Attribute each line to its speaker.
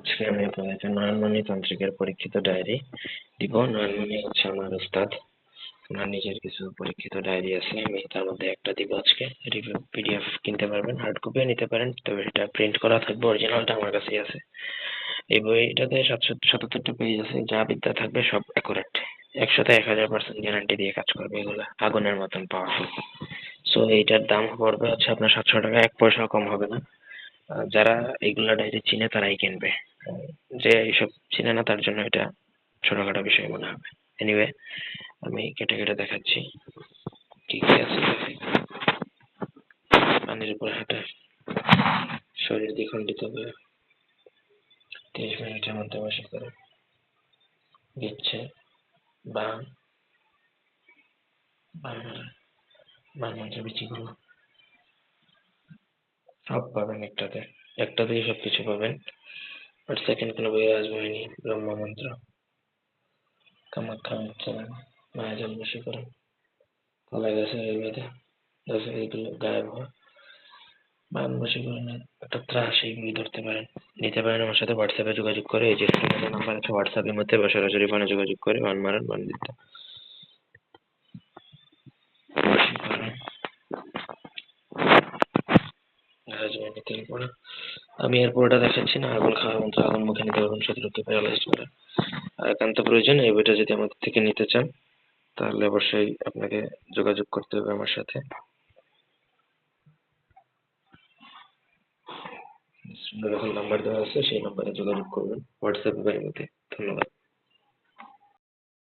Speaker 1: আজকে আমি আপনাদেরকে নয়নমণি তান্ত্রিকের পরীক্ষিত ডায়েরি দিব। নয়নমণি হচ্ছে আমার উস্তাদ। আমার নিজের কিছু পরীক্ষিত ডায়েরি আছে, আমি তার মধ্যে একটা দিব আজকে। পিডিএফ কিনতে পারবেন হার্ড কপিও নিতে পারেন, তবে এটা প্রিন্ট করা থাকবে অরিজিনালটা আমার কাছেই আছে। এই বইটাতে সাতশো সাতাত্তরটা পেজ আছে, যা বিদ্যা থাকবে সব অ্যাকুরেট একশোতে এক হাজার পার্সেন্ট গ্যারান্টি দিয়ে কাজ করবে এগুলো, আগুনের মতন পাওয়ারফুল সো এইটার দাম পড়বে হচ্ছে আপনার সাতশো টাকা, এক পয়সাও কম হবে না। যারা এইগুলা ডায়েরি চিনে তারাই কিনবে। যে এইসব চিনে না, তার জন্য এটা ছোটখাটো বিষয় মনে হবে। এনিওয়ে আমি কেটে কেটে দেখাচ্ছি। কি কি আছে। পানির উপর হাঁটা। শরীর দ্বিখণ্ডিত করে। তিরিশ মিনিটের মধ্যে বসে করে দিচ্ছে বিচিগুলো সব পাবেন একটাতে। একটাতেই সব কিছু পাবেন। বাট সেকেন্ড কোনো বই আসবে হয়নি, ব্রহ্ম মন্ত্র। কামাখ্যা মন্ত্র মায়া জল বসে করে কলা গাছে আয়ুর্বেদে গাছে এইগুলো গায়েব বসে করে না একটা ত্রাস এই বই ধরতে পারেন। নিতে পারেন আমার সাথে হোয়াটসঅ্যাপে যোগাযোগ করে, এই যে নাম্বার আছে হোয়াটসঅ্যাপের মধ্যে বা সরাসরি ফোনে যোগাযোগ করে বান মারান বান দিতে আমি এর পুরোটা দেখাচ্ছি না আগুন খাওয়ার মন্ত্র আগুন মুখে নিতে পারবেন শত্রুকে প্যারালাইজ করা। আর একান্ত প্রয়োজন, এই বইটা যদি আমাদের থেকে নিতে চান, তাহলে অবশ্যই আপনাকে যোগাযোগ করতে হবে আমার সাথে। নাম্বার দেওয়া আছে, সেই নাম্বারে যোগাযোগ করবেন হোয়াটসঅ্যাপে বা ইমোতে ধন্যবাদ।